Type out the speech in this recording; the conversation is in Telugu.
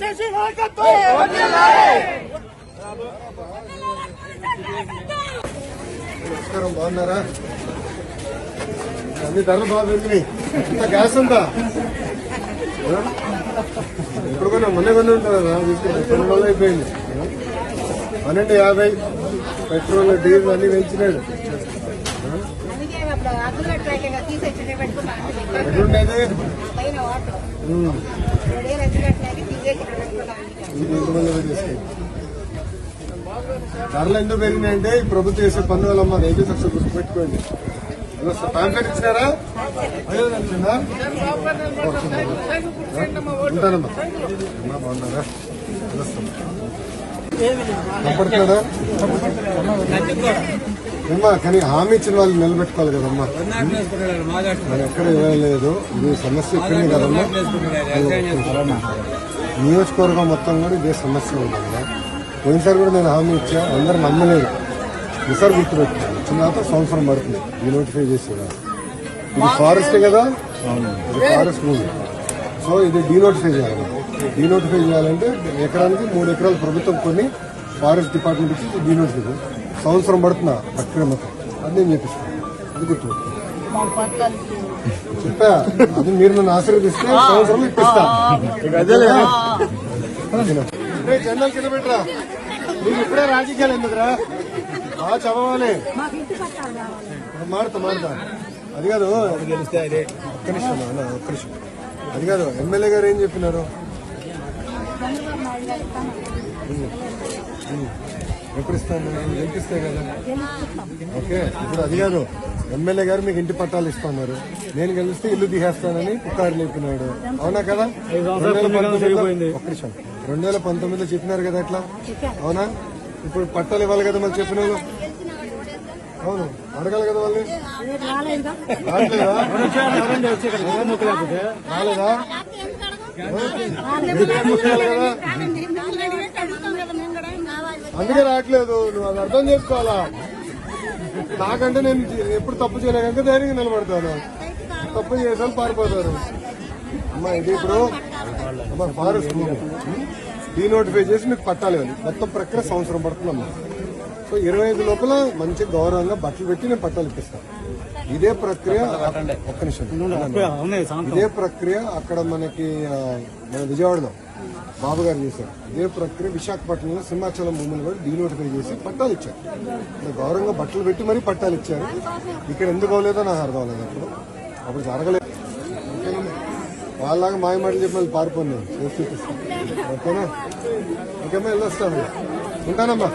శశి నాయకత్వం నమస్కారం బాగున్నారా? అన్ని ధరలు బాగా పెరిగినాయి ఇంత గ్యాస్ ఉందా? ఇప్పుడు కొన్నా మొన్న కొన్ని ఉంటుంది రెండు రోజులు అయిపోయింది. పన్నెండు యాభై పెట్రోల్ డీజిల్ అన్ని పెంచినాడు. ధరలు ఎందుకు పెరిగినాయంటే ఈ ప్రభుత్వం చేసే పన్నులమ్మ రైతు సక్సెస్ గుర్తుపెట్టుకోండి. ప్యాంప్లెట్ ఇచ్చినారా? ఉంటానమ్మా. బాగున్నారా. కనపడుతున్నాడా అమ్మా కానీ హామీ ఇచ్చిన వాళ్ళు నిలబెట్టుకోవాలి కదమ్మా. మరి ఎక్కడ ఇవ్వలేదు ఇది సమస్య ఇక్కడే కదమ్మా. నియోజకవర్గం మొత్తం కూడా ఇదే సమస్య ఉంది పోయినసారి కూడా నేను హామీ ఇచ్చా. అందరు నమ్మలేదు. ఈసారి గుర్తుపెట్టాను వచ్చిన తర్వాత సంవత్సరం పడుతుంది. ఈ నోటిఫై చేసేదా. ఇది ఫారెస్ట్ కదా? ఇది ఫారెస్ట్ భూమి. సో ఇది డీనోటిఫై చేయాలి. డీనోటిఫై చేయాలంటే ఎకరానికి మూడు ఎకరాలు ప్రభుత్వం కొన్ని ఫారెస్ట్ డిపార్ట్మెంట్ ఇచ్చి డీనోటిఫై సంవత్సరం పడుతున్నా ప్రక్రియ మొత్తం అది నేను చెప్పిస్తాను అది గుర్తుపెట్టు చెప్పా అది మీరు నన్ను ఆశీర్వదిస్తే సంవత్సరం ఇప్పిస్తా. రే, జెండాలు కింద పెట్టరా? నీకు ఇప్పుడే రాజకీయాలు ఎందుకురా? బాగా చదవాలి. ఇప్పుడు మారుతా మారుతా. అది కాదు. ఒక్క నిమిషం అన్న, ఒక్క నిమిషం. అది కాదు ఎమ్మెల్యే గారు ఏం చెప్పినారు. ఎప్పుడు ఇస్తాను? గెలిపిస్తే కదా. ఓకే ఇప్పుడు అది కాదు. ఎమ్మెల్యే గారు మీకు ఇంటి పట్టాలు ఇస్తున్నారు. నేను గెలిస్తే ఇల్లు తీసేస్తానని పుకారు లేపినాడు. అవునా కదా? రెండు వేల పంతొమ్మిదిలో- ఒక్క నిమిషం. రెండు వేల పంతొమ్మిదిలో చెప్పినారు కదా అట్లా? అవునా? ఇప్పుడు పట్టాలు ఇవ్వాలి కదా మరి చెప్పిన వాళ్ళు అవును. అడగాలి కదా వాళ్ళని. రావట్లేదా? రాలేదా? అందుకే రావట్లేదు. నువ్వు అది అర్థం చేసుకోవాలా? నాకంటే నేను ఎప్పుడు తప్పు చేయలేక ధైర్యంగా నిలబడతాను. తప్పు చేసాను పారిపోతారు అమ్మా ఇది ఇప్పుడు అమ్మా ఫారెస్ట్ డీ డీనోటిఫై చేసి మీకు పట్టాలి అని మొత్తం ప్రక్రియ సంవత్సరం పడుతుందమ్మా. సో ఇరవై ఐదు లోపల మంచి గౌరవంగా బట్టలు పెట్టి నేను పట్టాలు ఇప్పిస్తాను. ఇదే ప్రక్రియ ఒక్క నిమిషం. ఇదే ప్రక్రియ అక్కడ మనకి మన విజయవాడలో బాబు గారు చేశారు. ఇదే ప్రక్రియ విశాఖపట్నంలో సింహాచలం భూములు కూడా డీనోటిఫై చేసి పట్టాలు ఇచ్చారు. గౌరవంగా బట్టలు పెట్టి మరీ పట్టాలు ఇచ్చారు. ఇక్కడ ఎందుకు అవ్వలేదో నాకు అర్థం అవ్వలేదు అప్పుడు. అప్పుడు జరగలేదు? వాళ్ళలాగా మాయ మాటలు చెప్పి మళ్ళీ చూపిస్తాను ఓకేనా? ఓకేమ్మా వెళ్ళొస్తాను. ఉంటానమ్మా.